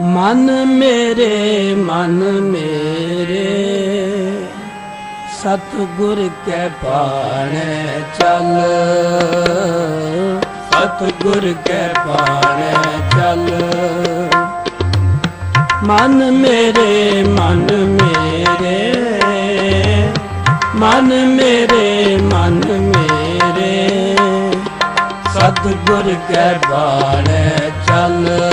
ਮਨ ਮੇਰੇ ਮਨ ਮੇਰੇ, ਸਤਿਗੁਰ ਕੈ ਬਾਣੈ ਚੱਲ। ਸਤਿਗੁਰ ਕੈ ਬਾਣੈ ਚੱਲ। ਮਨ ਮੇਰੇ ਮਨ ਮੇਰੇ ਮਨ ਮੇਰੇ ਮਨ ਮੇਰੇ, ਸਤਿਗੁਰ ਕੈ ਬਾਣੈ ਚੱਲ।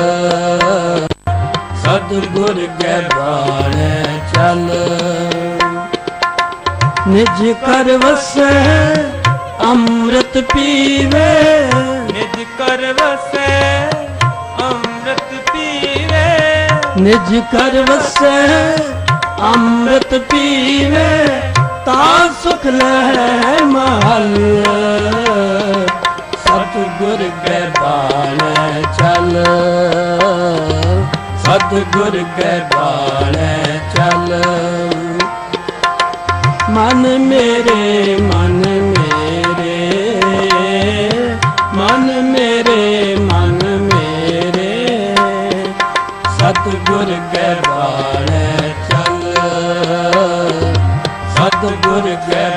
ਸਤਿਗੁਰ ਕੈ ਬਾਣੈ ਚੱਲ। ਨਿਜ ਕਰ ਵਸੈ ਅੰਮ੍ਰਿਤ ਪੀਵੇ। ਨਿਜ ਕਰ ਵਸੈ ਅੰਮ੍ਰਿਤ ਪੀਵੇ। ਨਿਜ ਕਰ ਵਸੈ ਅੰਮ੍ਰਿਤ ਪੀਵੇ ਤਾਂ ਸੁਖ ਲੈ ਮਹਲ। ਸਤਿਗੁਰ ਕੈ ਬਾਣੈ ਚੱਲ। ਸਤਿਗੁਰ ਕੈ ਬਾਣੈ ਚੱਲ। ਮਨ ਮੇਰੇ ਮਨ ਮੇਰੇ ਮਨ ਮੇਰੇ ਮਨ ਮੇਰੇ। ਸਤਿਗੁਰ ਕੈ ਬਾਣੈ ਚੱਲ। ਸਤਿਗੁਰ ਕੈ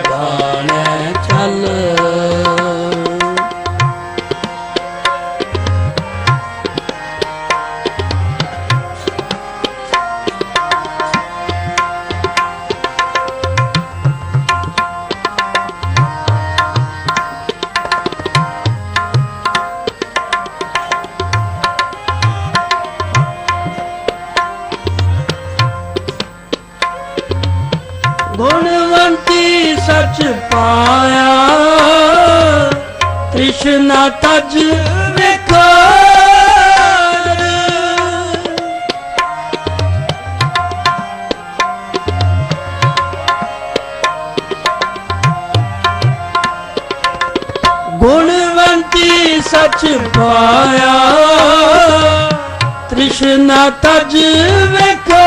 ਗੁਣਵੰਤੀ ਸੱਚ ਪਾਇਆ। ਤ੍ਰਿਸ਼ਨਾ ਤਜ ਵੇਖੋ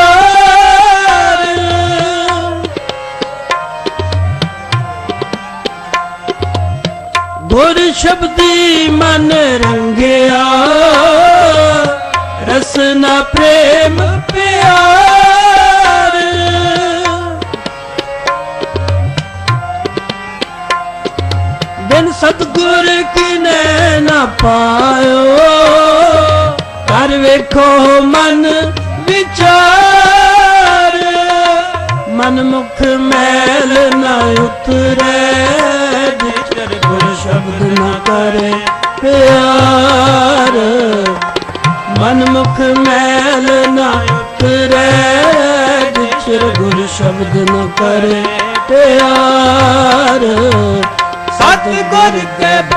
ਗੁਰ ਸ਼ਬਦੀ ਮਨ ਰੰਗਿਆ। ਰਸਨਾ ਪ੍ਰੇਮ ਪਿਆਰ। ਸਤਗੁਰ ਕਿਨੈ ਨਾ ਪਾਇਓ। ਕਰ ਵੇਖੋ ਮਨ ਵਿਚਾਰ। ਮਨ ਮੁਖ ਮੈਲ ਨਾ ਉਤਰੇ ਵਿਚਰ ਗੁਰ ਸ਼ਬਦ ਨਾ ਕਰੇ ਪਿਆਰ। ਮਨ ਮੁਖ ਮੈਲ ਨਾ ਉਤਰੇ ਵਿਚਰ ਗੁਰ ਸ਼ਬਦ ਨਾ ਕਰੇ ਪਿਆਰ। ਸਤਿਗੁਰ ਕੈ ਬਾਣੈ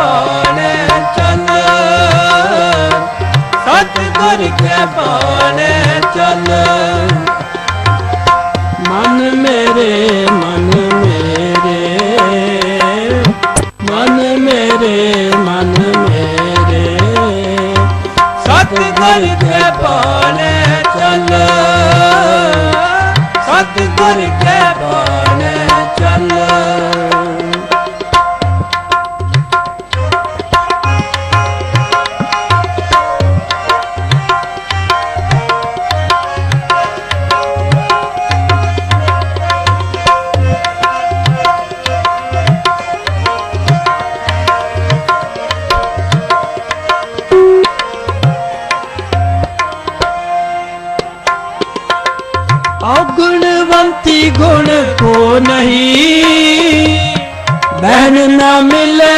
ਔਗੁਣਵੰਤੀ ਗੁਣ ਕੋ ਨਹੀਂ ਬਹਿਨ ਨਾ ਮਿਲੇ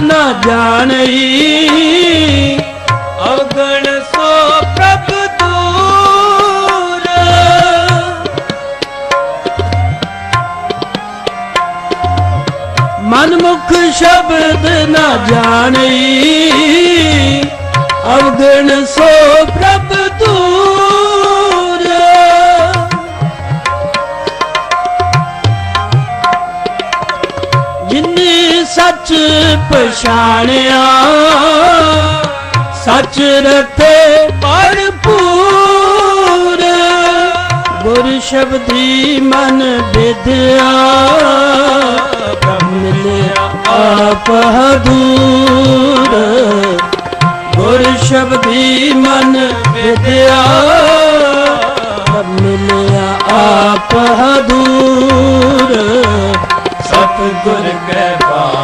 ਨਾ ਜਾਣਈ। ਅਵਗਣ ਸੋ ਪ੍ਰਭ ਦੂਰ। ਮਨਮੁਖ ਸ਼ਬਦ ਨਾ ਜਾਣਈ। ਅਵਗਣ ਸੋ ਪ੍ਰਭ ਪਛਾਣਿਆ। ਸੱਚ ਰਤੇ ਭਰਪੂਰ। ਗੁਰ ਸ਼ਬਦੀ ਮਨ ਵਿਦਿਆ ਮਿਲਿਆ ਆਪ ਹਦੂਰ। ਗੁਰ ਸ਼ਬਦੀ ਮਨ ਵਿਦਿਆ ਮਿਲਿਆ ਆਪ ਹਦੂਰ। ਸਤਿਗੁਰ ਕੈ ਬਾਣੈ।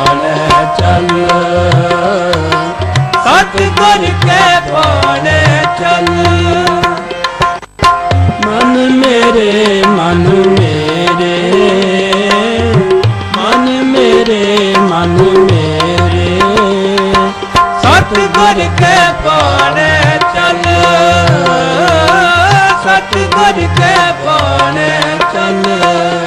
ਸਤਿਗੁਰ ਕੇ ਬਾਣੈ ਚੱਲ ਮਨ ਮੇਰੇ ਮਨ ਮੇਰੇ ਮਨ ਮੇਰੇ ਮਨ ਮੇਰੇ ਸਤਿਗੁਰ ਕੇ ਬਾਣੈ ਚੱਲ ਸਤਿਗੁਰ ਕੇ ਬਾਣੈ ਚੱਲ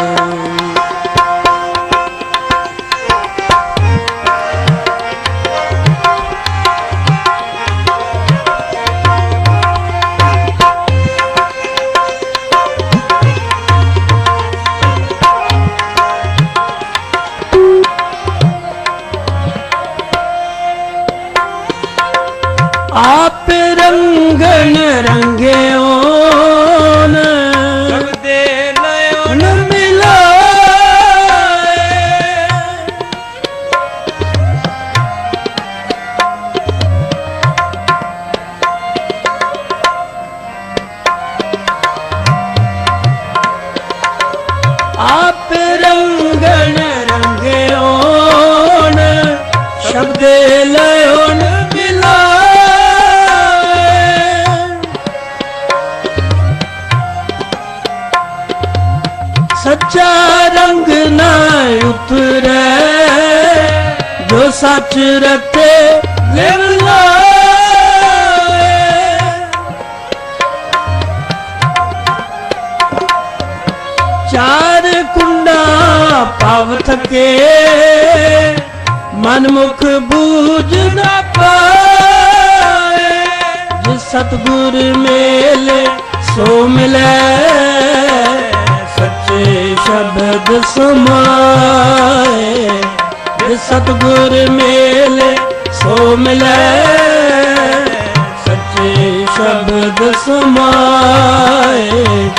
ਸੱਚ ਰਤੇ ਲਿਵ ਲਾਏ। ਚਾਰ ਕੁੰਡਾ ਪਵ ਥਕੇ ਮਨ ਮੁਖ ਬੂਝ ਨਾ ਪਾਏ। ਜਿਸ ਸਤਗੁਰ ਮੇਲੇ ਸੋ ਮਿਲੈ, ਸੱਚੇ ਸ਼ਬਦ ਸਮਾਏ। ਸਤਗੁਰ ਮੇਲੇ ਸੋ ਮਿਲੈ ਸੱਚੇ ਸ਼ਬਦ ਸਮਾਏ।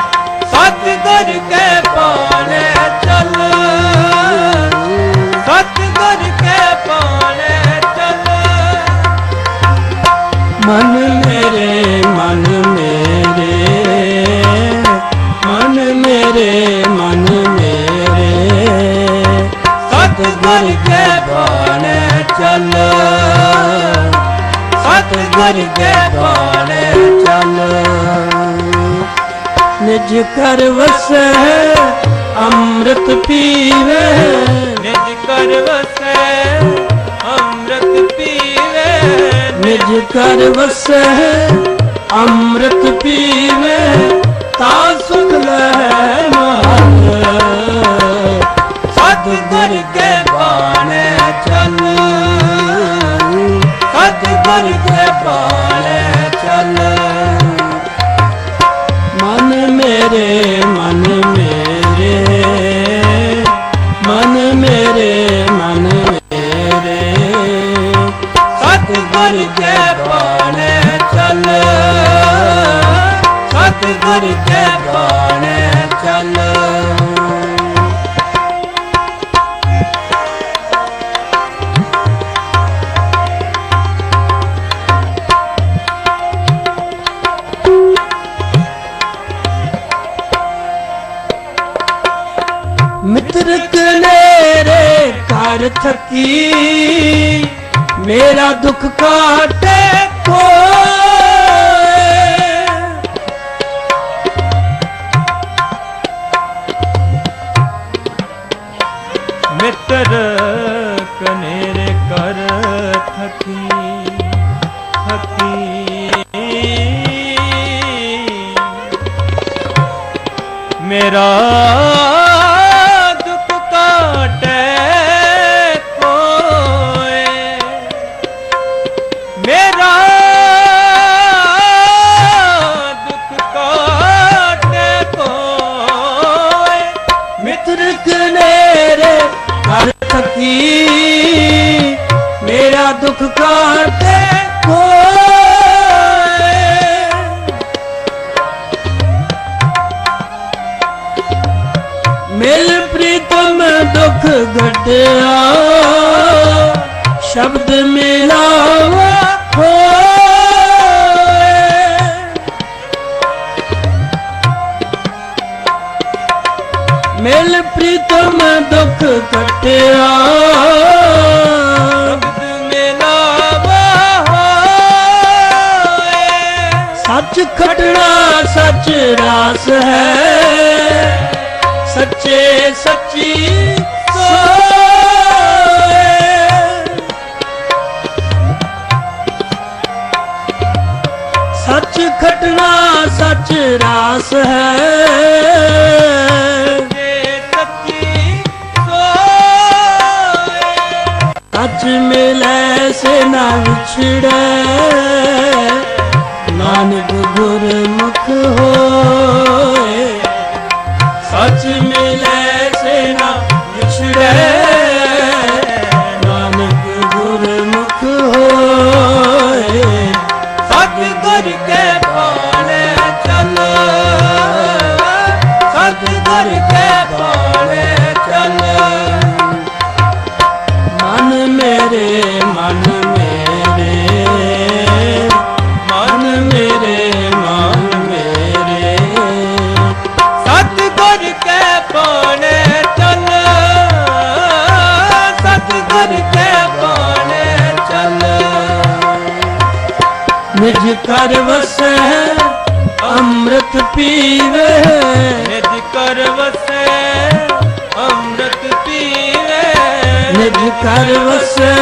ਸਤਿਗੁਰ ਕੈ ਬਾਣੈ ਚੱਲ। ਸਤਿਗੁਰ ਕੈ ਬਾਣੈ ਚੱਲ। ਨਿਜ ਕਰ ਵਸੈ ਅੰਮ੍ਰਿਤ ਪੀਵੇ। ਨਿਜ ਕਰ ਵਸੈ ਅੰਮ੍ਰਿਤ ਪੀਵੇ। ਨਿਜ ਕਰ ਵਸੈ ਅੰਮ੍ਰਿਤ ਪੀਵੇ। ਸਤਿਗੁਰ ਕੈ ਬਾਣੈ ਚੱਲ। ਸਤਿਗੁਰ ਕੈ ਬਾਣੈ ਚੱਲ। ਮਿੱਤਰ ਕਨੇਰੇ ਘਰ ਥਕੀ। ਮੇਰਾ ਦੁੱਖ ਕਾਟੇ ਕੋਏ ਮਿੱਤਰ ਕਨੇਰੇ ਕਰ ਥਕੀ ਥਕੀ। ਮੇਰਾ ਦੁੱਖ ਕਾਟੇ ਹੋਏ। ਮਿਲ ਪ੍ਰੀਤਮ ਦੁੱਖ ਘਟਿਆ ਸ਼ਬਦ ਮਿਲਾਵਾ ਹੋਏ। ਮਿਲ ਪ੍ਰੀਤਮ ਦੁੱਖ ਘਟਿਆ। ਸੱਚ ਖਟਣਾ ਸੱਚ ਰਾਸ ਹੈ। ਸੱਚੇ ਸੱਚੀ ਸੱਚ ਖਟਣਾ ਸੱਚ ਰਾਸ ਹੈ। ਸੱਚ ਮਿਲੈ ਸੇ ਨਾ ਵਿਛੜੈ। ਨਿਜ ਕਰ ਵਸੈ,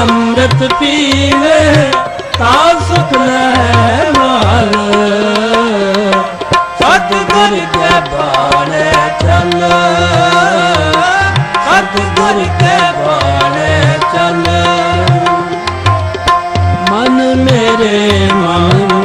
ਅੰਮ੍ਰਿਤ ਪੀਵੇ, ਤਾ ਸੁਖ ਲੈ ਮਾਲ ਸਤਿਗੁਰ ਕੇ ਬਾਣੇ ਚੱਲ, ਸਤਿਗੁਰ ਕੇ ਬਾਣੇ ਚੱਲ। ਮਨ ਮੇਰੇ ਮਨ